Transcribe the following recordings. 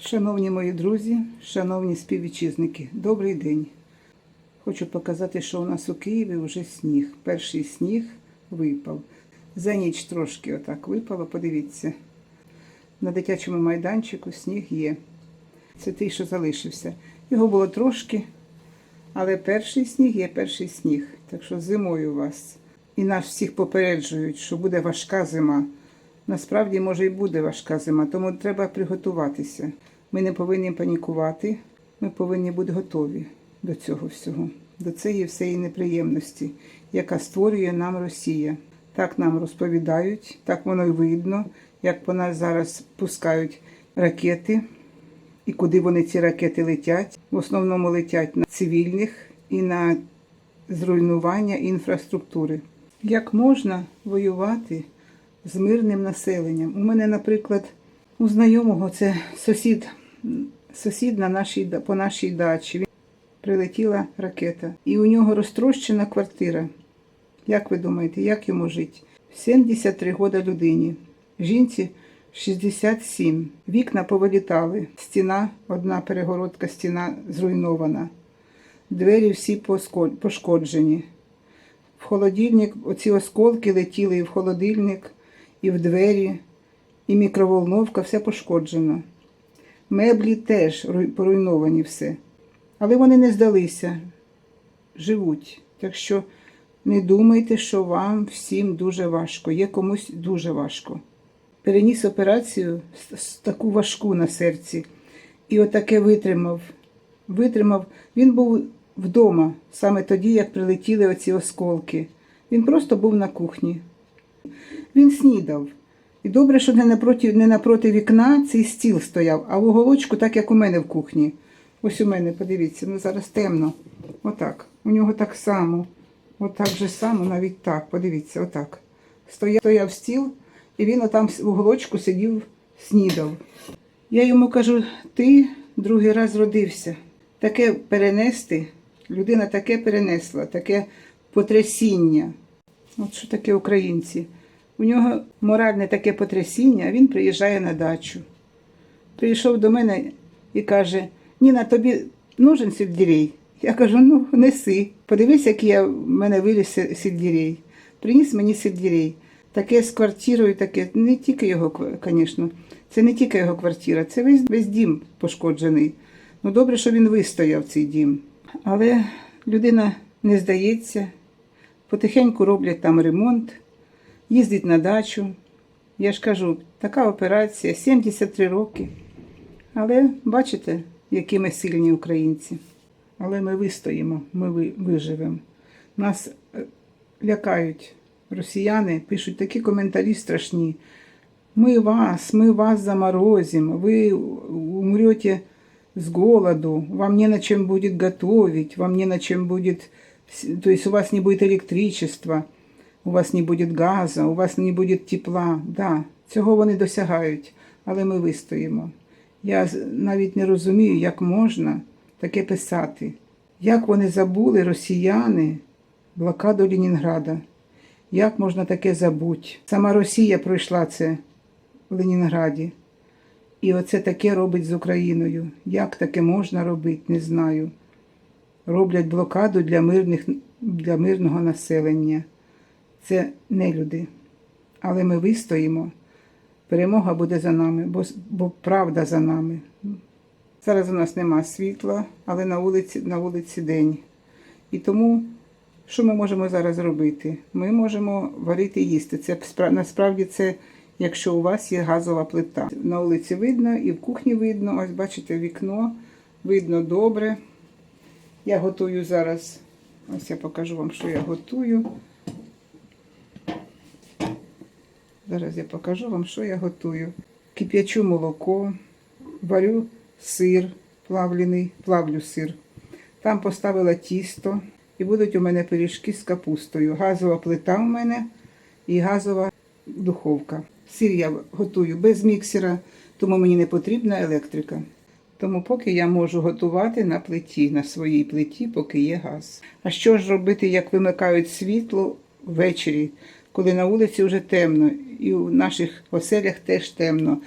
Шановні мої друзі, шановні співвітчизники, добрий день. Хочу показати, що у нас у Києві вже сніг. Перший сніг випав. За ніч трошки отак випало, подивіться. На дитячому майданчику сніг є. Це той, що залишився. Його було трошки, але перший сніг є перший сніг. Так що зимою у вас. І нас всіх попереджують, що буде важка зима. Насправді, може, і буде важка зима, тому треба приготуватися. Ми не повинні панікувати, ми повинні бути готові до цього всього, до цієї всієї неприємності, яка створює нам Росія. Так нам розповідають, так воно й видно, як по нас зараз пускають ракети, і куди вони ці ракети летять. В основному летять на цивільних і на зруйнування інфраструктури. Як можна воювати з мирним населенням? У мене, наприклад, у знайомого це сусід, сусід на нашій, по нашій дачі. Прилетіла ракета, і у нього розтрощена квартира. Як ви думаєте, як йому жити? 73 года людині, жінці 67. Вікна повилітали, стіна, одна перегородка, стіна зруйнована. Двері всі пошкоджені. В холодильник оці осколки летіли і в холодильник, і в двері, і мікроволновка, все пошкоджено. Меблі теж поруйновані все. Але вони не здалися, живуть. Так що не думайте, що вам всім дуже важко. Є комусь дуже важко. Переніс операцію таку важку на серці. І отаке витримав. Витримав. Він був вдома саме тоді, як прилетіли оці осколки. Він просто був на кухні. Він снідав. І добре, що не напроти, не напроти вікна цей стіл стояв, а в уголочку, так як у мене в кухні. Ось у мене, подивіться, ну зараз темно. Отак. У нього так само. Отак же само, навіть так. Подивіться, отак. Стояв, стояв стіл, і він отам в уголочку сидів, снідав. Я йому кажу: ти другий раз родився. Таке перенести, людина таке перенесла, таке потрясіння. От що таке українці? У нього моральне таке потрясіння, він приїжджає на дачу. Прийшов до мене і каже: Ніна, тобі нужен сельдерей? Я кажу, ну неси. Подивись, який я в мене виріс се- сельдерей. Приніс мені сельдерей. Таке з квартирою, таке, не тільки його, звісно, це не тільки його квартира, це весь, весь дім пошкоджений. Ну добре, що він вистояв цей дім. Але людина не здається, потихеньку роблять там ремонт, їздить на дачу. Я ж кажу, така операція, 73 роки. Але бачите, які ми сильні українці. Але ми вистоїмо, ми ви- виживемо. Нас е, лякають росіяни, пишуть такі коментарі страшні. Мы вас, мы вас заморозим, вы умрете с голоду, вам не на чем будет готовить, вам не на чем будет, с- то есть у вас не будет электричества, у вас не будет газа, у вас не буде тепла. Да, цього вони досягають, але ми вистоїмо. Я навіть не розумію, як можна таке писати. Як вони забули, росіяни, блокаду Ленінграда. Як можна таке забути? Сама Росія пройшла це в Ленінграді. І оце таке робить з Україною. Як таке можна робити, не знаю. Роблять блокаду для, мирних, для мирного населення. Це не люди. Але ми вистоїмо. Перемога буде за нами, бо, бо правда за нами. Зараз у нас нема світла, але на вулиці, на вулиці день. І тому, що ми можемо зараз робити? Ми можемо варити їсти. Це насправді це, якщо у вас є газова плита. На вулиці видно і в кухні видно. Ось бачите, вікно видно добре. Я готую зараз. Ось я покажу вам, що я готую. Зараз я покажу вам, що я готую. Кип'ячу молоко, варю сир плавлений, плавлю сир. Там поставила тісто і будуть у мене пиріжки з капустою. Газова плита у мене і газова духовка. Сир я готую без міксера, тому мені не потрібна електрика. Тому поки я можу готувати на плиті, на своїй плиті, поки є газ. А що ж робити, як вимикають світло ввечері, коли на вулиці вже темно, і у наших оселях теж темно.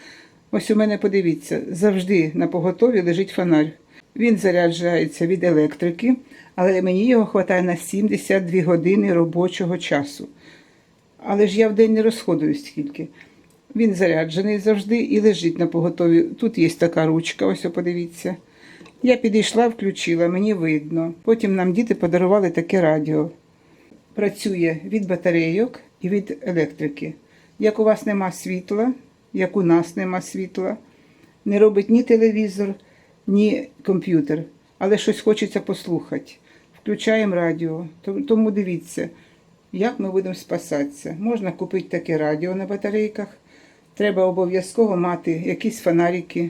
Ось у мене подивіться, завжди на поготові лежить фонарь. Він заряджається від електрики, але мені його вистачає на 72 години робочого часу. Але ж я в день не розходую стільки. Він заряджений завжди і лежить на поготові. Тут є така ручка, ось подивіться. Я підійшла, включила, мені видно. Потім нам діти подарували таке радіо. Працює від батарейок і від електрики. Як у вас нема світла, як у нас нема світла, не робить ні телевізор, ні комп'ютер, але щось хочеться послухати. Включаємо радіо. Тому дивіться, як ми будемо спасатися. Можна купити таке радіо на батарейках. Треба обов'язково мати якісь фонарики,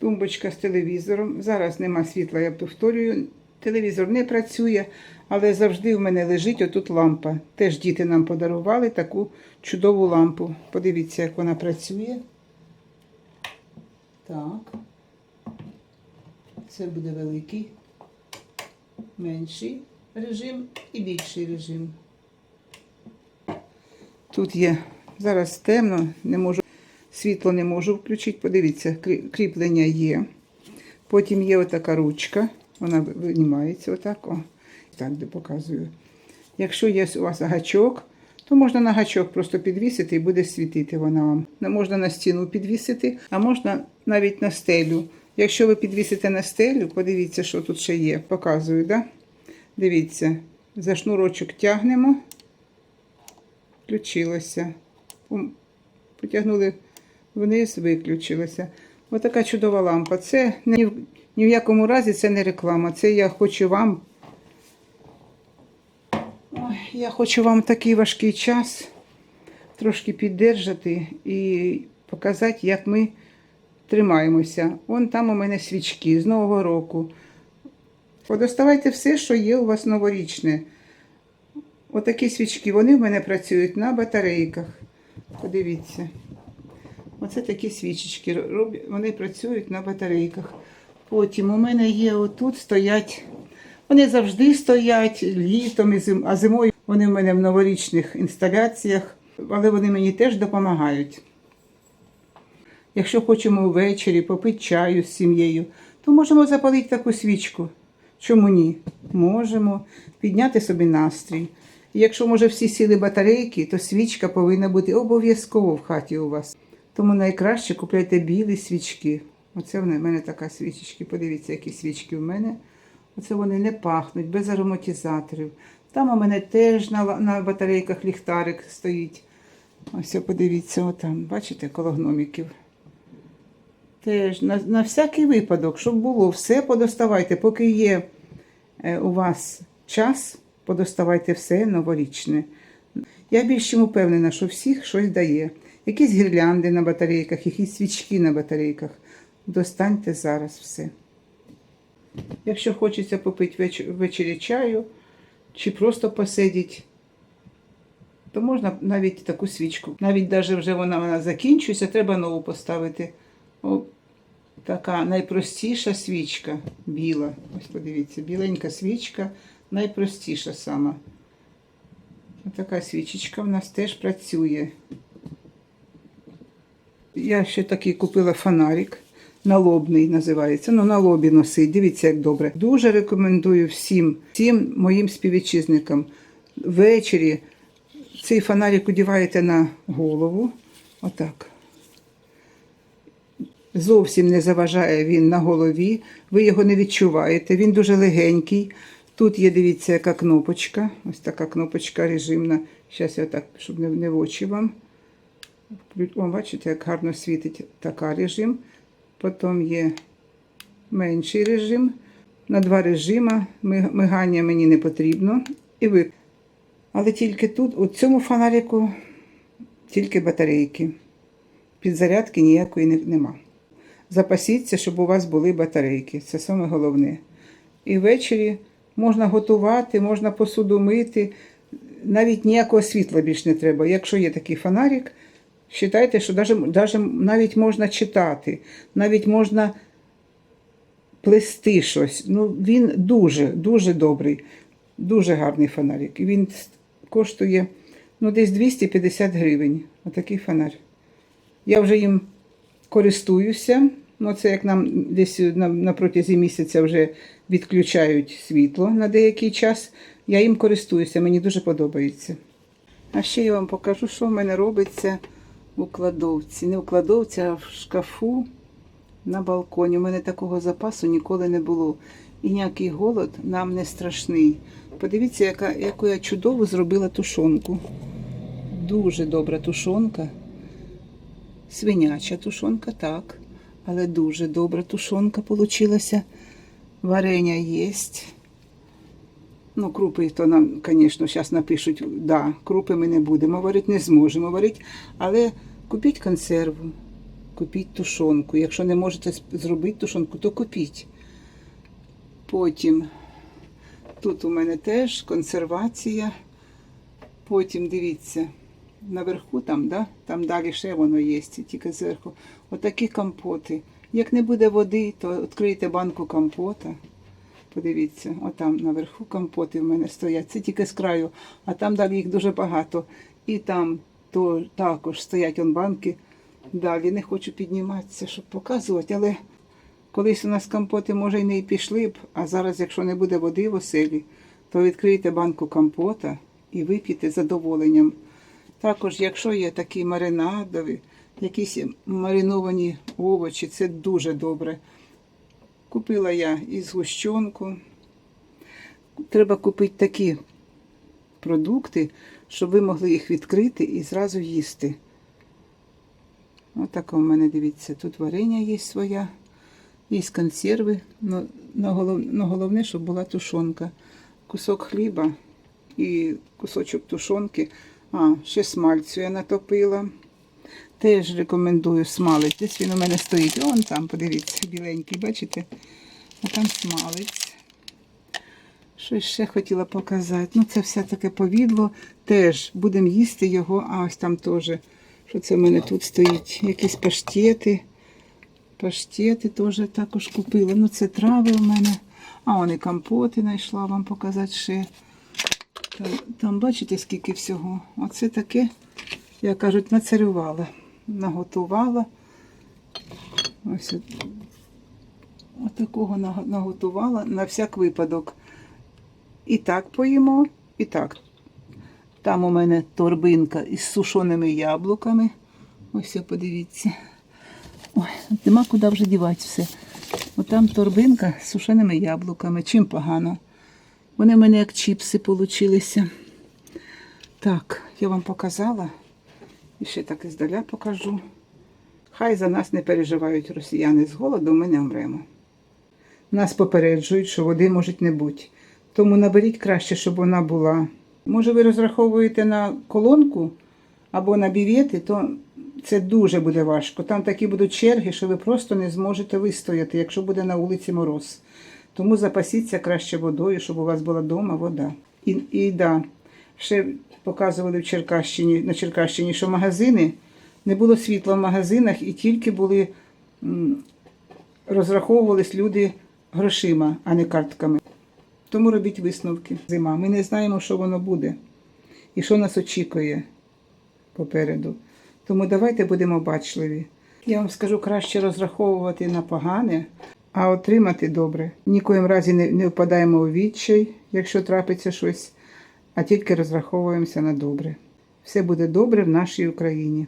тумбочка з телевізором. Зараз нема світла, я повторюю. Телевізор не працює, але завжди в мене лежить отут лампа. Теж діти нам подарували таку чудову лампу. Подивіться, як вона працює. Так. Це буде великий, менший режим і більший режим. Тут є зараз темно, не можу, світло не можу включити. Подивіться, кріплення є. Потім є отака ручка, вона винімається отак. О, так, де показую. Якщо є у вас гачок, то можна на гачок просто підвісити і буде світити вона вам. Можна на стіну підвісити, а можна навіть на стелю. Якщо ви підвісите на стелю, подивіться, що тут ще є. Показую, да? Дивіться, за шнурочок тягнемо, включилося. Потягнули вниз, виключилося. Отака чудова лампа. Це ні в, ні в якому разі це не реклама. Це я хочу вам. Я хочу вам такий важкий час трошки піддержати і показати, як ми тримаємося. Вон там у мене свічки з Нового року. Подоставайте все, що є у вас новорічне. Отакі свічки, вони в мене працюють на батарейках. Подивіться. Оце такі свічечки. Вони працюють на батарейках. Потім у мене є отут стоять. Вони завжди стоять літом а зимою вони в мене в новорічних інсталяціях, але вони мені теж допомагають. Якщо хочемо ввечері попити чаю з сім'єю, то можемо запалити таку свічку. Чому ні? Можемо підняти собі настрій. І якщо, може, всі сіли батарейки, то свічка повинна бути обов'язково в хаті у вас. Тому найкраще купляйте білі свічки. Оце в мене така свічечки. Подивіться, які свічки в мене. Оце вони не пахнуть, без ароматизаторів. Там у мене теж на, на батарейках ліхтарик стоїть. Ось подивіться, отам, бачите, коло гноміків. Теж на, на всякий випадок, щоб було, все подоставайте, поки є е, у вас час, подоставайте все новорічне. Я більш чим упевнена, що всіх щось дає. Якісь гірлянди на батарейках, якісь свічки на батарейках. Достаньте зараз все. Якщо хочеться попити веч- ввечері чаю чи просто посидіти, то можна навіть таку свічку. Навіть навіть вже вона, вона закінчується, треба нову поставити. О, така найпростіша свічка біла. Ось подивіться, біленька свічка, найпростіша сама. Така свічечка в нас теж працює. Я ще такий купила фонарик. Налобний називається. Ну, на лобі носить. Дивіться, як добре. Дуже рекомендую всім, всім моїм співвітчизникам. Ввечері цей фонарик одіваєте на голову. Отак. Зовсім не заважає він на голові. Ви його не відчуваєте. Він дуже легенький. Тут є, дивіться, яка кнопочка. Ось така кнопочка режимна. Зараз я так, щоб не, в очі вам. О, бачите, як гарно світить така режим. Потім є менший режим. На два режима. Мигання мені не потрібно. І ви. Але тільки тут, у цьому фонарику, тільки батарейки. Підзарядки ніякої нема. Запасіться, щоб у вас були батарейки. Це саме головне. І ввечері можна готувати, можна посуду мити. Навіть ніякого світла більш не треба. Якщо є такий фонарик, вважайте, що даже, даже навіть можна читати, навіть можна плести щось. Ну, він дуже, дуже добрий, дуже гарний фонарик. Він коштує ну, десь 250 гривень. Отакий фонарь. Я вже їм користуюся. Ну, це як нам десь на, на протязі місяця вже відключають світло на деякий час. Я їм користуюся, мені дуже подобається. А ще я вам покажу, що в мене робиться у кладовці. Не у кладовці, а в шкафу на балконі. У мене такого запасу ніколи не було. І ніякий голод нам не страшний. Подивіться, яка, яку я чудово зробила тушонку. Дуже добра тушонка. Свиняча тушонка, так. Але дуже добра тушонка получилася. Варення є. Ну, крупи, то нам, звісно, зараз напишуть, да, крупи ми не будемо варити, не зможемо варити. Але купіть консерву, купіть тушонку. Якщо не можете зробити тушонку, то купіть. Потім тут у мене теж консервація. Потім дивіться, наверху там, да? там далі ще воно є, тільки зверху. Отакі компоти. Як не буде води, то відкрийте банку компота. Подивіться, отам наверху компоти в мене стоять. Це тільки з краю, а там далі їх дуже багато. І там то, також стоять он банки. Далі не хочу підніматися, щоб показувати, але колись у нас компоти, може, і не пішли б, а зараз, якщо не буде води в оселі, то відкрийте банку компота і вип'єте задоволенням. Також, якщо є такі маринадові, якісь мариновані овочі, це дуже добре. Купила я і згущенку. Треба купити такі продукти, щоб ви могли їх відкрити і зразу їсти. Отака у мене, дивіться, тут варення є своя, є консерви. Ну, на голов... ну, головне, щоб була тушонка. Кусок хліба і кусочок тушонки. А, ще смальцю я натопила. Теж рекомендую смалець. Десь він у мене стоїть. Вон там, подивіться, біленький, бачите? А там смалець. Щось ще хотіла показати. Ну, це все таке повідло. Теж будемо їсти його. А ось там теж. Що це в мене тут стоїть? Якісь паштети. Паштети теж також купила. Ну, це трави у мене. А, вони компоти знайшла вам показати ще. Там, там бачите, скільки всього. Оце таке, як кажуть, нацарювала, наготувала. Ось отакого наг- наготувала на всяк випадок. І так поїмо, і так. Там у мене торбинка із сушеними яблуками. Ось подивіться. Ой, нема куди вже дівати все. Отам торбинка з сушеними яблуками. Чим погано? Вони в мене як чіпси получилися. Так, я вам показала. І ще так іздаля покажу. Хай за нас не переживають росіяни з голоду, ми не вмремо. Нас попереджують, що води може не бути. Тому наберіть краще, щоб вона була. Може, ви розраховуєте на колонку або на бівети, то це дуже буде важко. Там такі будуть черги, що ви просто не зможете вистояти, якщо буде на вулиці мороз. Тому запасіться краще водою, щоб у вас була вдома вода. І, і да, ще показували в Черкащині, на Черкащині, що магазини, не було світла в магазинах і тільки були, розраховувались люди грошима, а не картками. Тому робіть висновки. Зима. Ми не знаємо, що воно буде і що нас очікує попереду. Тому давайте будемо бачливі. Я вам скажу, краще розраховувати на погане, а отримати добре. Нікоїм разі не, не впадаємо у відчай, якщо трапиться щось, а тільки розраховуємося на добре. Все буде добре в нашій Україні.